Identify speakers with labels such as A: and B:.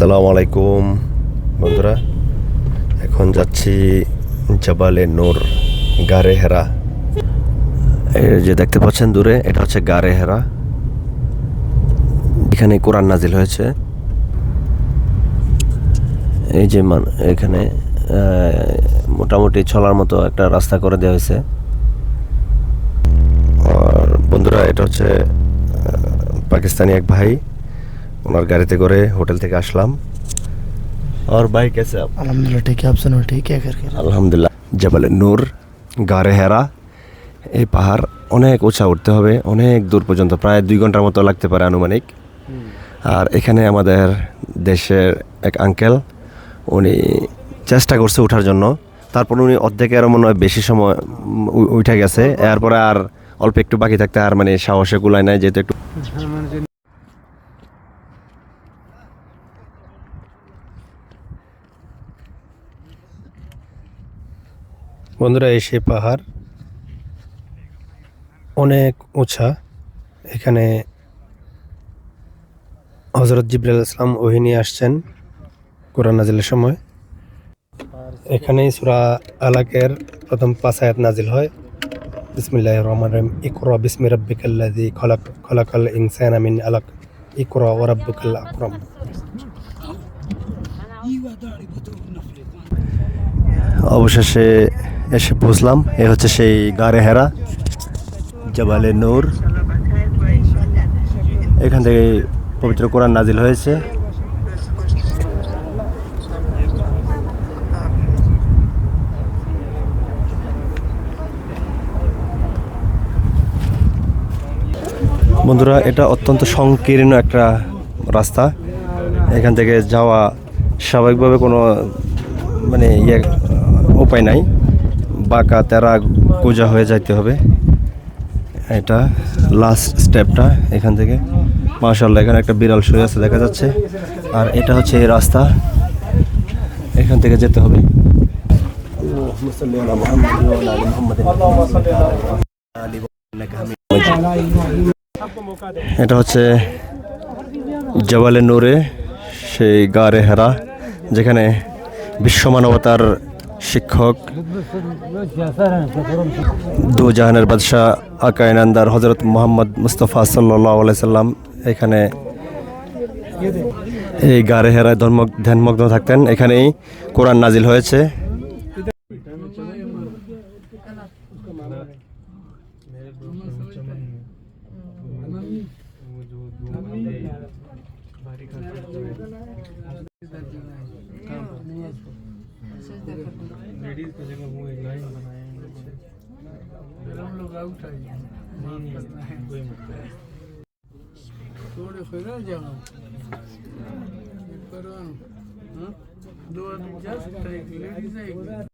A: আসসালামু আলাইকুম বন্ধুরা। এখন যাচ্ছি জবালে নূর গারে হেরা। যে দেখতে পাচ্ছেন দূরে, এটা হচ্ছে গারে হেরা। এখানে কোরআন নাজিল হয়েছে। এই যে মান, এখানে মোটামুটি চলার মতো একটা রাস্তা করে দেওয়া হয়েছে। আর বন্ধুরা, এটা হচ্ছে পাকিস্তানি এক ভাই। ওনার গাড়িতে করে হোটেল থেকে আসলাম और भाई कैसे आप
B: अलहमदिल्ला ठीक है आप सुनो ठीक है करके
A: আলহামদুলিল্লাহ জবালে নূর গারে হেরা এই পাহাড় অনেক উঁচা উঠতে হবে অনেক দূর পর্যন্ত প্রায় দুই ঘন্টার মতো লাগতে পারে আনুমানিক আর এখানে আমাদের দেশের এক আঙ্কেল উনি চেষ্টা করছে ওঠার জন্য তারপর উনি অর্ধেকের মনে হয় বেশি সময় উম, উ- উঠে গেছে এরপরে আর অল্প একটু বাকি থাকতে আর মানে সাহসে কুলায় নাই যেহেতু একটু বন্ধুরা, এই সেই পাহাড়। অনেক উঁচা। এখানে হজরত জিব্রাইল ইসলাম ওহিনী আসছেন কোরআন নাজিলের সময়। এখানেই সুরা আলাকের প্রথম পাঁচ আয়াত নাজিল হয়। বিসমিল্লাহ রহমান রহিম। ইকরা বিসমি রব্বিকাল্লাযী খলাক, খলাকাল ইনসানা মিন আলাক। ইকরা ওয়া রাব্বুকাল আকরাম। অবশেষে এসে পৌঁছলাম এ হচ্ছে সেই গারে হেরা, জবালে নূর। এখান থেকে পবিত্র কোরআন নাজিল হয়েছে। বন্ধুরা, এটা অত্যন্ত সংকীর্ণ একটা রাস্তা। এখান থেকে যাওয়া স্বাভাবিকভাবে কোনো মানে ইয়ে উপায় নাই। বাঁকা তেরা গোজা হয়ে যাইতে হবে। এটা লাস্ট স্টেপটা এখান থেকে। মাশাল্লাহ এখানে একটা বিড়াল শুয়ে আছে দেখা যাচ্ছে। আর এটা হচ্ছে এই রাস্তা। এখান থেকে যেতে হবে। এটা হচ্ছে জবালে নূরে, সেই গারে হেরা, যেখানে বিশ্ব মানবতার শিক্ষক দু জাহানের বাদশাহ আকায়নান্দার হজরত মোহাম্মদ মুস্তফা সাল্লাহ সাল্লাম এখানে এই গাড়ে হেরায় ধর্ম ধ্যানমগ্ন থাকতেন। এখানেই কোরআন নাজিল হয়েছে।
C: लेडीज की जगह वो एक लाइन बनाए हैं नीचे फिर हम लोग आउट आए नहीं करना है कोई मतलब थोड़े खुदा जाओ करो दो आदमी जा सकता है एक लेडीज है एक